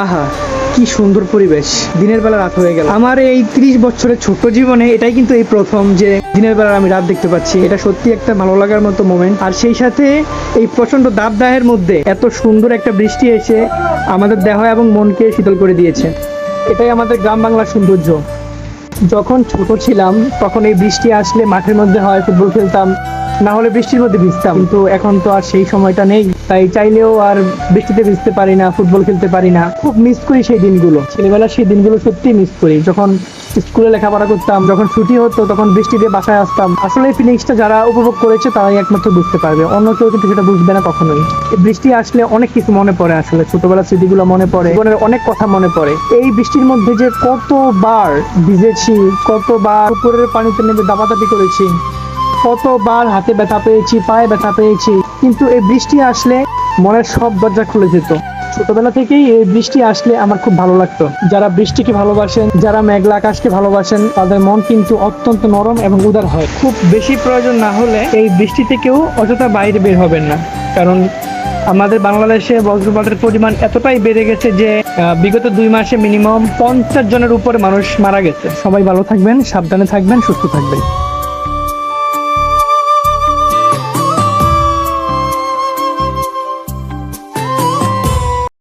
আহা, কি সুন্দর পরিবেশ। দিনের বেলা রাত হয়ে গেল। আমার এই ত্রিশ বছরের ছোট্ট জীবনে এটাই কিন্তু এই প্রথম যে দিনের বেলা আমি রাত দেখতে পাচ্ছি। এটা সত্যি একটা ভালো লাগার মতো মোমেন্ট আর সেই সাথে এই প্রচণ্ড দাবদাহের মধ্যে এত সুন্দর একটা বৃষ্টি এসে আমাদের দেহ এবং মনকে শীতল করে দিয়েছে। এটাই আমাদের গ্রাম বাংলার সৌন্দর্য। যখন ছোট ছিলাম, তখন এই বৃষ্টি আসলে মাঠের মধ্যে হয়, ফুটবল খেলতাম। না হলে বৃষ্টির মধ্যে ভিজতাম। কিন্তু এখন তো আর সেই সময়টা নেই। তাই চাইলেও আর বৃষ্টিতে ভিজতে পারি না, ফুটবল খেলতে পারি না। খুব মিস করি সেই দিনগুলো। ছেলেবেলার সেই দিনগুলো সত্যি মিস করি। যখন স্কুলে লেখাপড়া করতাম, যখন ছুটি হতো, তখন বৃষ্টিতে বাসায় আসতাম। আসলে এই ফিলিংসটা যারা উপভোগ করেছে, তারাই একমাত্র বুঝতে পারবে। অন্য কেউ কিন্তু সেটা বুঝবে না কখনোই। বৃষ্টি আসলে অনেক কিছু মনে পড়ে আসলে। ছোটবেলার স্মৃতিগুলো মনে পড়ে। জীবনের অনেক কথা মনে পড়ে। এই বৃষ্টির মধ্যে যে কতবার ভিজেছি, কতবার উপরের পানিতে নেমে দাপাদাপি করেছি কতবার হাতে ব্যথা পেয়েছি, পায়ে ব্যথা পেয়েছি, কিন্তু এই বৃষ্টি আসলে মনের সব দরজা খুলে যেত। ছোটবেলা থেকেই এই বৃষ্টি আসলে আমার খুব ভালো লাগতো। যারা বৃষ্টিকে ভালোবাসেন, যারা মেঘলা আকাশকে ভালোবাসেন, তাদের মন কিন্তু অত্যন্ত নরম এবং উদার হয়। খুব বেশি প্রয়োজন না হলে এই বৃষ্টি থেকেও অযথা বাইরে বের হবেন না। কারণ আমাদের বাংলাদেশে বজ্রপাতের পরিমাণ এতটাই বেড়ে গেছে যে বিগত দুই মাসে মিনিমাম পঞ্চাশ জনের উপরে মানুষ মারা গেছে। সবাই ভালো থাকবেন, সাবধানে থাকবেন, সুস্থ থাকবেন।